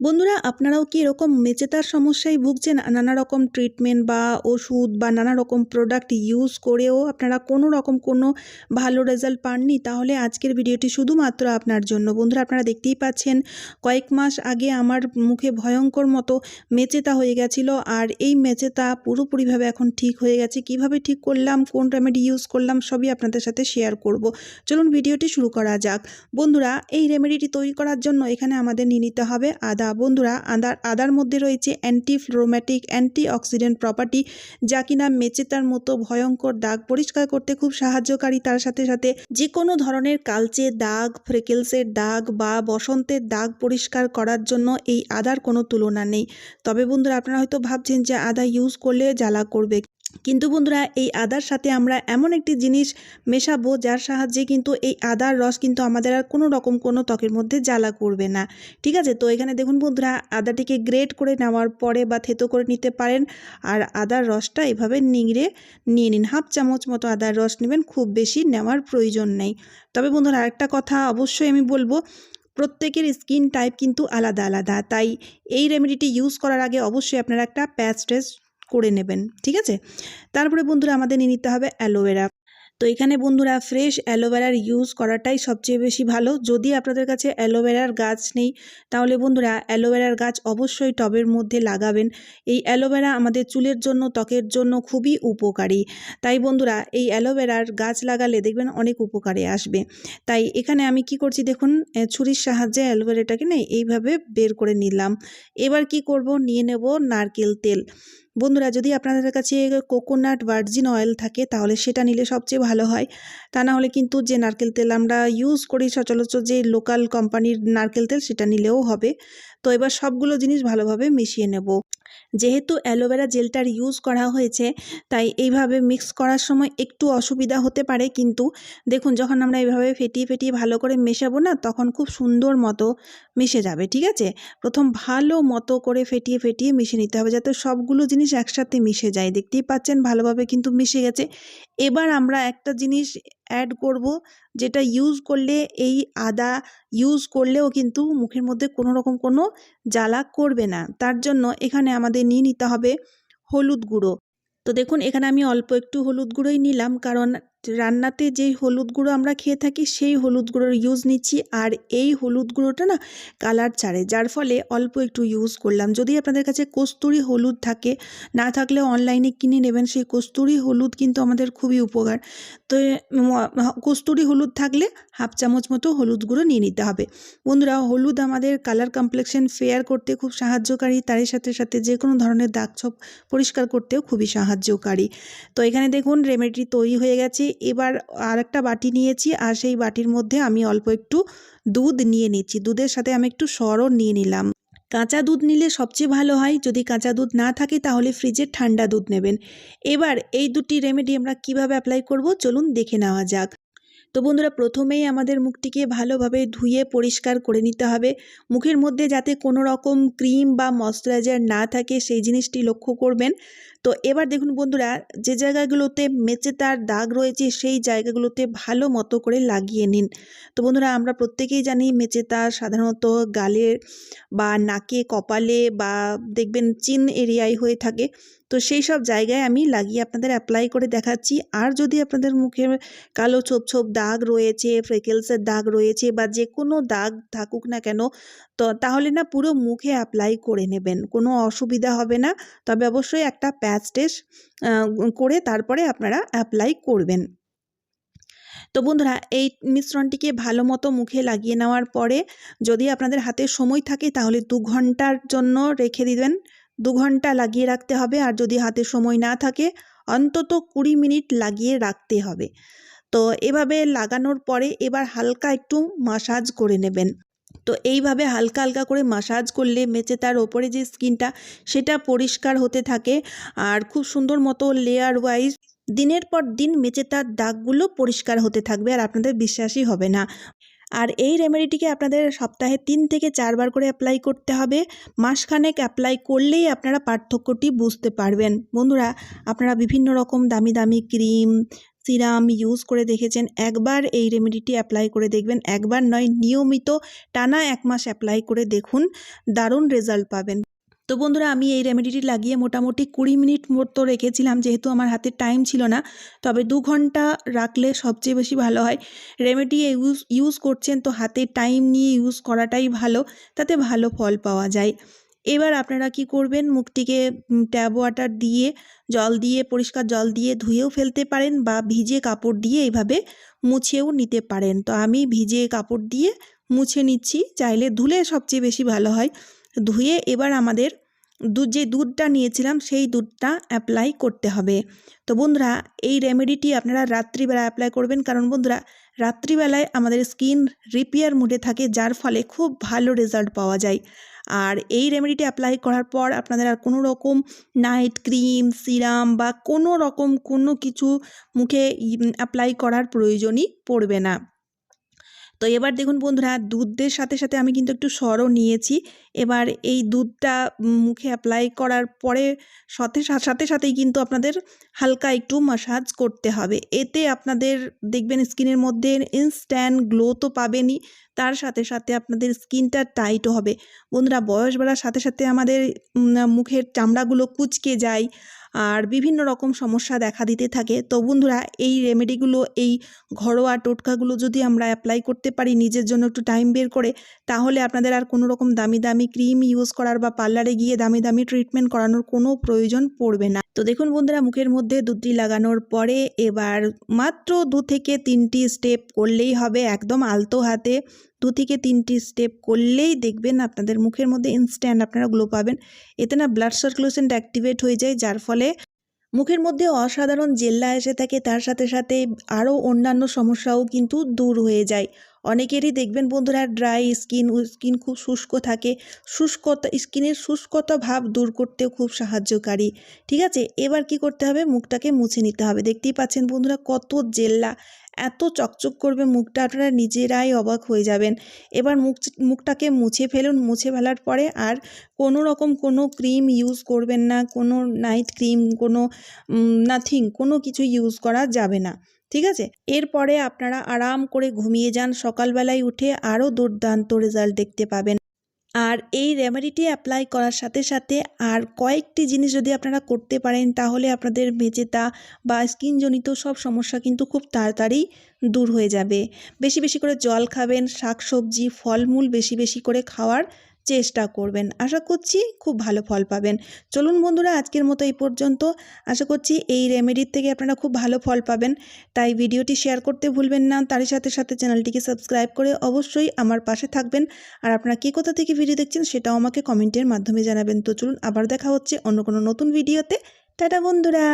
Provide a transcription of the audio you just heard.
বন্ধুরা, আপনারাও কি এরকম মেচেতার সমস্যায় ভুগছেন? নানা রকম ট্রিটমেন্ট বা ওষুধ বা নানা রকম প্রোডাক্ট ইউজ করেও আপনারা কোনো রকম কোনো ভালো রেজাল্ট পাননি? তাহলে আজকের ভিডিওটি শুধুমাত্র আপনার জন্য। বন্ধুরা, আপনারা দেখতেই পাচ্ছেন, কয়েক মাস আগে আমার মুখে ভয়ঙ্কর মতো মেচেতা হয়ে গেছিল আর এই মেচেতা পুরোপুরিভাবে এখন ঠিক হয়ে গেছে। কীভাবে ঠিক করলাম, কোন রেমেডি ইউজ করলাম, সবই আপনাদের সাথে শেয়ার করব। চলুন ভিডিওটি শুরু করা যাক। বন্ধুরা, এই রেমেডিটি তৈরি করার জন্য এখানে আমাদের নিয়ে নিতে হবে আদা বন্ধুরা, আদার আদার মধ্যে রয়েছে অ্যান্টি ফ্লোরোম্যাটিক অ্যান্টি অক্সিডেন্ট প্রপার্টি যা কিনা মেচেতার মতো ভয়ঙ্কর দাগ পরিষ্কার করতে খুব সাহায্যকারী। তার সাথে সাথে যে কোনো ধরনের কালচে দাগ, ফ্রেকেলসের দাগ বা বসন্তের দাগ পরিষ্কার করার জন্য এই আদার কোনো তুলনা নেই। তবে বন্ধুরা, আপনারা হয়তো ভাবছেন যে আদা ইউজ করলে জ্বালা করবে। কিন্তু বন্ধুরা, এই আদার সাথে আমরা এমন একটি জিনিস মেশাবো যার সাহায্যে কিন্তু এই আদার রস কিন্তু আমাদের আর কোনো রকম কোনো ত্বকের মধ্যে জ্বালা করবে না। ঠিক আছে? তো এখানে দেখুন বন্ধুরা, আদাটিকে গ্রেট করে নেওয়ার পরে বা থেতো করে নিতে পারেন আর আদার রসটা এভাবে নিংড়ে নিয়ে নিন। হাফ চামচ মতো আদার রস নেবেন, খুব বেশি নেওয়ার প্রয়োজন নেই। তবে বন্ধুরা, আরেকটা কথা অবশ্যই আমি বলব, প্রত্যেকের স্কিন টাইপ কিন্তু আলাদা আলাদা। তাই এই রেমেডিটি ইউজ করার আগে অবশ্যই আপনারা একটা প্যাচ টেস্ট করে নেবেন, ঠিক আছে? তারপরে বন্ধুরা আমাদের নিয়ে নিতে হবে অ্যালোভেরা। তো এখানে বন্ধুরা ফ্রেশ অ্যালোভেরার ইউজ করাটাই সবচেয়ে বেশি ভালো। যদি আপনাদের কাছে অ্যালোভেরার গাছ নেই, তাহলে বন্ধুরা অ্যালোভেরার গাছ অবশ্যই টবের মধ্যে লাগাবেন। এই অ্যালোভেরা আমাদের চুলের জন্য, ত্বকের জন্য খুবই উপকারী। তাই বন্ধুরা এই অ্যালোভেরার গাছ লাগালে দেখবেন অনেক উপকারে আসবে। তাই এখানে আমি কি করছি দেখুন ছুরির সাহায্যে অ্যালোভেরাটাকে না এইভাবে বের করে নিলাম। এবার কি করব? নিয়ে নেব নারকেল তেল। বন্ধুরা, যদি আপনাদের কাছে কোকোনাট ভার্জিন অয়েল থাকে, তাহলে সেটা নিলে সবচেয়ে ভালো হয়। তা না হলে কিন্তু যে নারকেল তেল আমরা ইউজ করি সচরাচর যে লোকাল কোম্পানির নারকেল তেল, সেটা নিলেও হবে। তো এবার সবগুলো জিনিস ভালোভাবে মিশিয়ে নেব। যেহেতু অ্যালোভেরা জেলটার ইউজ করা হয়েছে, তাই এইভাবে মিক্স করার সময় একটু অসুবিধা হতে পারে, কিন্তু দেখুন যখন আমরা এইভাবে ফেটিয়ে ফেটিয়ে ভালো করে মেশাবো না, তখন খুব সুন্দর মতো মিশে যাবে, ঠিক আছে? প্রথম ভালো মতো করে ফেটিয়ে ফেটিয়ে মিশে নিতে হবে যাতে সবগুলো জিনিস একসাথে মিশে যায়। দেখতেই পাচ্ছেন ভালোভাবে কিন্তু মিশে গেছে। এবার আমরা একটা জিনিস অ্যাড করব, যেটা ইউজ করলে এই আদা ইউজ করলেও কিন্তু মুখের মধ্যে কোনো রকম কোনো জ্বালা করবে না। তার জন্য এখানে আমাদের নিয়ে নিতে হবে হলুদ গুঁড়ো। তো দেখুন, এখানে আমি অল্প একটু হলুদ গুঁড়োই নিলাম, কারণ রান্নাতে যেই হলুদ গুঁড়ো আমরা খেয়ে থাকি, সেই হলুদ গুঁড়োর ইউজ নিচ্ছি। আর এই হলুদ গুঁড়োটা না কালার ছাড়ে, যার ফলে অল্প একটু ইউজ করলাম। যদি আপনাদের কাছে কস্তুরি হলুদ থাকে, না থাকলে অনলাইনে কিনে নেবেন, সেই কস্তুরি হলুদ কিন্তু আমাদের খুবই উপকার। তো কস্তুরি হলুদ থাকলে হাফ চামচ মতো হলুদ গুঁড়ো নিয়ে নিতে হবে। বন্ধুরা, হলুদ আমাদের কালার কমপ্লেকশন ফেয়ার করতে খুব সাহায্যকারী, তারই সাথে সাথে যে কোনো ধরনের দাগ ছোপ পরিষ্কার করতেও খুবই সাহায্যকারী। তো এখানে দেখুন রেমেডি তৈরি হয়ে গেছে। এবার আর একটা বাটি নিয়েছি আর সেই বাটির মধ্যে আমি অল্প একটু দুধ নিয়ে নিচ্ছি। দুধের সাথে আমি একটু সরও নিয়ে নিলাম। কাঁচা দুধ নিলে সবচেয়ে ভালো হয়, যদি কাঁচা দুধ না থাকে তাহলে ফ্রিজের ঠান্ডা দুধ নেবেন। এবার এই দুটি রেমেডি আমরা কীভাবে অ্যাপ্লাই করব চলুন দেখে নেওয়া যাক। তো বন্ধুরা প্রথমেই আমাদের মুখটিকে ভালোভাবে ধুয়ে পরিষ্কার করে নিতে হবে। মুখের মধ্যে যাতে কোনো রকম ক্রিম বা ময়শ্চারাইজার না থাকে সেই জিনিসটি লক্ষ্য করবেন। তো এবার দেখুন বন্ধুরা, যে জায়গাগুলোতে মেচে তার দাগ রয়েছে সেই জায়গাগুলোতে ভালো মতো করে লাগিয়ে নিন। তো বন্ধুরা, আমরা প্রত্যেকেই জানি মেচে তার সাধারণত গালের বা নাকে কপালে বা দেখবেন চিন এরিয়ায় হয়ে থাকে। তো সেই সব জায়গায় আমি লাগিয়ে আপনাদের অ্যাপ্লাই করে দেখাচ্ছি। আর যদি আপনাদের মুখে কালো ছোপ ছোপ দাগ রয়েছে ফ্রেকেলসের দাগ রয়েছে বা যে কোনো দাগ থাকুক না কেন, তো তাহলে না পুরো মুখে অ্যাপ্লাই করে নেবেন। কোনো অসুবিধা হবে না। তবে অবশ্যই একটা প্যাচ টেস্ট করে তারপরে আপনারা অ্যাপ্লাই করবেন। তো বন্ধুরা, এই মিশ্রণটিকে ভালো মতো মুখে লাগিয়ে নেওয়ার পরে যদি আপনাদের হাতে সময় থাকে তাহলে দু ঘণ্টার জন্য রেখে দিবেন। দু ঘণ্টা লাগিয়ে রাখতে হবে আর যদি হাতে সময় না থাকে, অন্তত কুড়ি মিনিট লাগিয়ে রাখতে হবে। তো এভাবে লাগানোর পরে এবার হালকা একটু মাসাজ করে নেবেন। তো এইভাবে হালকা হালকা করে মাসাজ করলে মেচে তার ওপরে যে স্কিনটা সেটা পরিষ্কার হতে থাকে আর খুব সুন্দর মতো লেয়ার ওয়াইজ দিনের পর দিন মেচে তার দাগগুলো পরিষ্কার হতে থাকবে আর আপনাদের বিশ্বাসই হবে না। আর এই রেমেডিটিকে আপনাদের সপ্তাহে তিন থেকে চারবার করে অ্যাপ্লাই করতে হবে। মাসখানেক অ্যাপ্লাই করলেই আপনারা পার্থক্যটি বুঝতে পারবেন। বন্ধুরা, আপনারা বিভিন্ন রকম দামি দামি ক্রিম সিরাম ইউজ করে দেখেছেন। একবার এই রেমেডিটি অ্যাপ্লাই করে দেখবেন। একবার নয়, নিয়মিত টানা এক মাস অ্যাপ্লাই করে দেখুন। দারুণ রেজাল্ট পাবেন। তো বন্ধুরা, আমি এই রেমেডিটি লাগিয়ে মোটামুটি কুড়ি মিনিট মতো রেখেছিলাম, যেহেতু আমার হাতে টাইম ছিল না। তবে দু ঘণ্টা রাখলে সবচেয়ে বেশি ভালো হয়। রেমেডি ইউজ ইউজ করছেন তো হাতে টাইম নিয়ে ইউজ করাটাই ভালো, তাতে ভালো ফল পাওয়া যায়। এবার আপনারা কি করবেন, মুখটিকে ট্যাব ওয়াটার দিয়ে, জল দিয়ে, পরিষ্কার জল দিয়ে ধুয়েও ফেলতে পারেন বা ভিজে কাপড় দিয়ে এইভাবে মুছেও নিতে পারেন। তো আমি ভিজে কাপড় দিয়ে মুছে নিচ্ছি, চাইলে ধুলে সবচেয়ে বেশি ভালো হয়। ধুয়ে এবার আমাদের দুধ যে দুধটা নিয়েছিলাম, সেই দুধটা অ্যাপ্লাই করতে হবে। তো বন্ধুরা, এই রেমেডিটি আপনারা রাত্রিবেলা অ্যাপ্লাই করবেন। কারণ বন্ধুরা, রাত্রিবেলায় আমাদের স্কিন রিপেয়ার মুডে থাকে, যার ফলে খুব ভালো রেজাল্ট পাওয়া যায়। আর এই রেমেডিটি অ্যাপ্লাই করার পর আপনাদের আর কোনো রকম নাইট ক্রিম সিরাম বা কোনো রকম কোনো কিছু মুখে অ্যাপ্লাই করার প্রয়োজনই পড়বে না। তো এবার দেখুন বন্ধুরা, দুধের সাথে সাথে আমি কিন্তু একটু সরও নিয়েছি। এবার এই দুধটা মুখে অ্যাপ্লাই করার পরে সাথে সাথে সাথেই কিন্তু আপনাদের হালকা একটু মাসাজ করতে হবে। এতে আপনাদের দেখবেন স্কিনের মধ্যে ইনস্ট্যান্ট গ্লো তো পাবেনই, তার সাথে সাথে আপনাদের স্কিনটা টাইটও হবে। বন্ধুরা, বয়স বাড়ার সাথে সাথে আমাদের মুখের চামড়াগুলো কুচকে যায় আর বিভিন্ন রকম সমস্যা দেখা দিতে থাকে। তো বন্ধুরা, এই রেমেডিগুলো এই ঘরোয়া টোটকাগুলো যদি আমরা অ্যাপ্লাই করতে পারি, নিজের জন্য একটু টাইম বের করে, তাহলে আপনাদের আর কোনো রকম দামি দামি ক্রিম ইউজ করার বা পার্লারে গিয়ে দামি দামি ট্রিটমেন্ট করানোর কোনো প্রয়োজন পড়বে না। তো দেখুন বন্ধুরা, মুখের মধ্যে দুধটি লাগানোর পরে এবার মাত্র দু থেকে তিনটি স্টেপ করলেই হবে, একদম আলতো হাতে। দু থেকে তিনটি স্টেপ করলেই দেখবেন আপনাদের মুখের মধ্যে ইনস্ট্যান্ট আপনারা গ্লো পাবেন। এতে না ব্লাড সার্কুলেশনটা অ্যাক্টিভেট হয়ে যায়, যার ফলে মুখের মধ্যে অসাধারণ জেল্লা এসে থাকে, তার সাথে সাথে আরও অন্যান্য সমস্যাও কিন্তু দূর হয়ে যায়। অনেকেরই দেখবেন বন্ধুরা ড্রাই স্কিন স্কিন খুব শুষ্ক থাকে। শুষ্কতা স্কিনের শুষ্কতা ভাব দূর করতেও খুব সাহায্যকারী। ঠিক আছে? এবার কি করতে হবে? মুখটাকে মুছে নিতে হবে। দেখতেই পাচ্ছেন বন্ধুরা কত জেল্লা, এত চকচক করবে মুখটা। আপনারা নিজেরাই অবাক হয়ে যাবেন। এবার মুখ, মুখটাকে মুছে ফেলুন। মুছে ফেলার পরে আর কোনো রকম কোনো ক্রিম ইউজ করবেন না। কোনো নাইট ক্রিম কোনো নাথিং কোনো কিছু ইউজ করা যাবে না। ঠিক আছে? এরপরে আপনারা আরাম করে ঘুমিয়ে যান। সকালবেলায় উঠে আরও দুর্দান্ত রেজাল্ট দেখতে পাবেন। আর এই রেমেডিটি অ্যাপ্লাই করার সাথে সাথে আর কয়েকটি জিনিস যদি আপনারা করতে পারেন, তাহলে আপনাদের মেজেতা বা স্কিনজনিত সব সমস্যা কিন্তু খুব তাড়াতাড়ি দূর হয়ে যাবে। বেশি বেশি করে জল খাবেন শাক সবজি ফলমূল বেশি বেশি করে খাওয়ার চেষ্টা করবেন। আশা করছি খুব ভালো ফল পাবেন। চলুন বন্ধুরা, আজকের মতো এই পর্যন্ত। আশা করছি এই রেমেডির থেকে আপনারা খুব ভালো ফল পাবেন। তাই ভিডিওটি শেয়ার করতে ভুলবেন না। তারই সাথে সাথে চ্যানেলটিকে সাবস্ক্রাইব করে অবশ্যই আমার পাশে থাকবেন। আর আপনারা কে কোথা থেকে ভিডিও দেখছেন সেটাও আমাকে কমেন্টের মাধ্যমে জানাবেন। তো চলুন, আবার দেখা হচ্ছে অন্য কোনো নতুন ভিডিওতে টাটা বন্ধুরা!